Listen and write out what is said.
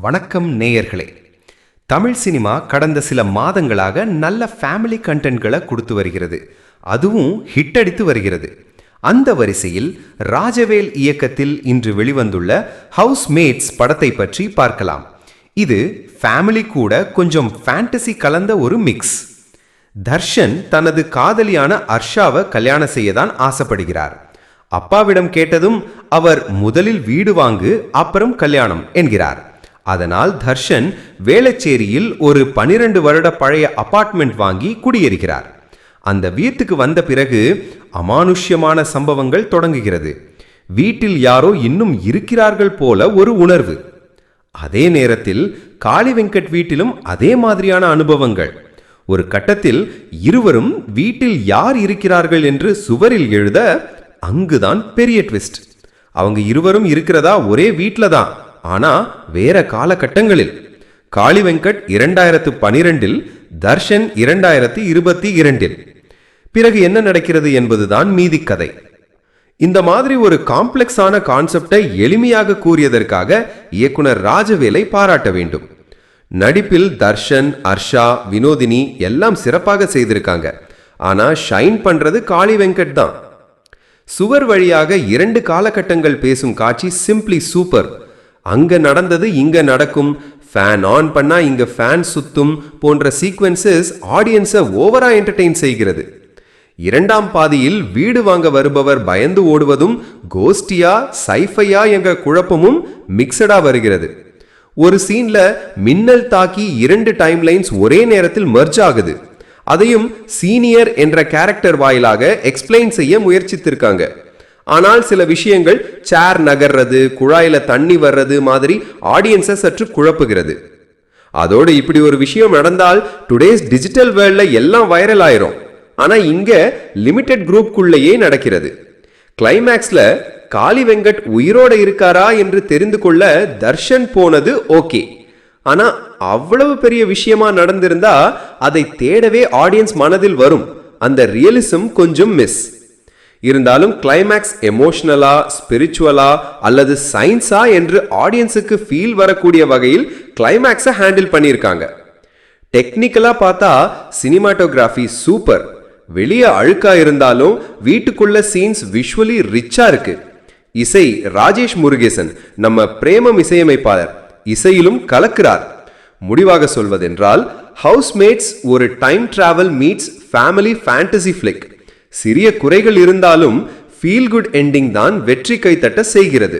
வணக்கம் நேயர்களே. தமிழ் சினிமா கடந்த சில மாதங்களாக நல்ல ஃபேமிலி கண்டென்ட்களை கொடுத்து வருகிறது. அதுவும் ஹிட் அடித்து வருகிறது. அந்த வரிசையில் ராஜவேல் இயக்கத்தில் இன்று வெளிவந்துள்ள ஹவுஸ் மேட்ஸ் படத்தை பற்றி பார்க்கலாம். இது ஃபேமிலி கூட கொஞ்சம் ஃபேண்டசி கலந்த ஒரு மிக்ஸ் தர்ஷன் தனது காதலியான அர்ஷாவை கல்யாணம் செய்யதான் ஆசைப்படுகிறார். அப்பாவிடம் கேட்டதும் அவர் முதலில் வீடு வாங்கு அப்புறம் கல்யாணம் என்கிறார். அதனால் தர்ஷன் வேளச்சேரியில் ஒரு பனிரெண்டு வருட பழைய அபார்ட்மெண்ட் வாங்கி குடியேறுகிறார். அந்த வீட்டுக்கு வந்த பிறகு அமானுஷ்யமான சம்பவங்கள் தொடங்குகிறது. வீட்டில் யாரோ இன்னும் இருக்கிறார்கள் போல ஒரு உணர்வு. அதே நேரத்தில் காளி வெங்கட் வீட்டிலும் அதே மாதிரியான அனுபவங்கள். ஒரு கட்டத்தில் இருவரும் வீட்டில் யார் இருக்கிறார்கள் என்று சுவரில் எழுத அங்குதான் பெரிய ட்விஸ்ட் அவங்க இருவரும் இருக்கிறதா ஒரே வீட்டில் தான். ஆனா வேற காலகட்டங்களில். காளி வெங்கட் இரண்டாயிரத்து பனிரெண்டில் தர்ஷன் இரண்டாயிரத்தி இருபத்தி இரண்டில். பிறகு என்ன நடக்கிறது என்பதுதான் மீதி கதை. இந்த மாதிரி ஒரு காம்ப்ளெக்ஸான கான்செப்டை எளிமையாக கூறியதற்காக இயக்குனர் ராஜவேலை பாராட்ட வேண்டும். நடிப்பில் தர்ஷன் அர்ஷா வினோதினி எல்லாம் சிறப்பாக செய்திருக்காங்க. ஆனா ஷைன் பண்றது காளி வெங்கட் தான். சுவர் வழியாக இரண்டு காலகட்டங்கள் பேசும் காட்சி சிம்பிளி சூப்பர். அங்கே நடந்தது இங்கே நடக்கும். ஃபேன் ஆன் பண்ணால் இங்கே ஃபேன் சுத்தும் போன்ற சீக்வன்சஸ் ஆடியன்ஸை ஓவரா என்டர்டெயின் செய்கிறது. இரண்டாம் பாதியில் வீடு வாங்க வருபவர் பயந்து ஓடுவதும் கோஸ்டியா சைஃபையா என்ற குழப்பமும் மிக்சடா வருகிறது. ஒரு சீன்ல மின்னல் தாக்கி இரண்டு டைம் லைன்ஸ் ஒரே நேரத்தில் மர்ஜ் ஆகுது. அதையும் சீனியர் என்ற கேரக்டர் வாயிலாக எக்ஸ்பிளைன் செய்ய முயற்சித்திருக்காங்க. ஆனால் சில விஷயங்கள் சேர் நகர்றது குழாயில தண்ணி வர்றது மாதிரி ஆடியன்ஸை சற்று குழப்புகிறது. அதோடு இப்படி ஒரு விஷயம் நடந்தால் டுடேஸ் டிஜிட்டல் வேர்ல்டில் எல்லாம் வைரல் ஆயிரும். ஆனால் இங்கே லிமிடெட் குரூப்குள்ளேயே நடக்கிறது. கிளைமேக்ஸில் காளி வெங்கட் உயிரோட இருக்காரா என்று தெரிந்து கொள்ள தர்ஷன் போனது ஓகே. ஆனால் அவ்வளவு பெரிய விஷயமா நடந்திருந்தா அதை தேடவே ஆடியன்ஸ் மனதில் வரும். அந்த ரியலிசம் கொஞ்சம் மிஸ் இருந்தாலும் கிளைமேக்ஸ் எமோஷனலா ஸ்பிரிச்சுவலா அல்லது சயின்ஸா என்று ஆடியன்ஸுக்கு ஃபீல் வரக்கூடிய வகையில் கிளைமேக்ஸை ஹேண்டில் பண்ணியிருக்காங்க. டெக்னிக்கலாக பார்த்தா சினிமாட்டோகிராஃபி சூப்பர் வெளியே அழுக்கா இருந்தாலும் வீட்டுக்குள்ள சீன்ஸ் விஷுவலி ரிச்சா இருக்கு. இசை ராஜேஷ் முருகேசன் நம்ம பிரேமம் இசையமைப்பாளர் இசையிலும் கலக்கிறார். முடிவாக சொல்வதென்றால் ஹவுஸ்மேட்ஸ் ஒரு time travel meets family fantasy flick சிறிய குறைகள் இருந்தாலும் ஃபீல் குட் எண்டிங் தான் வெற்றி கைத்தட்ட செய்கிறது.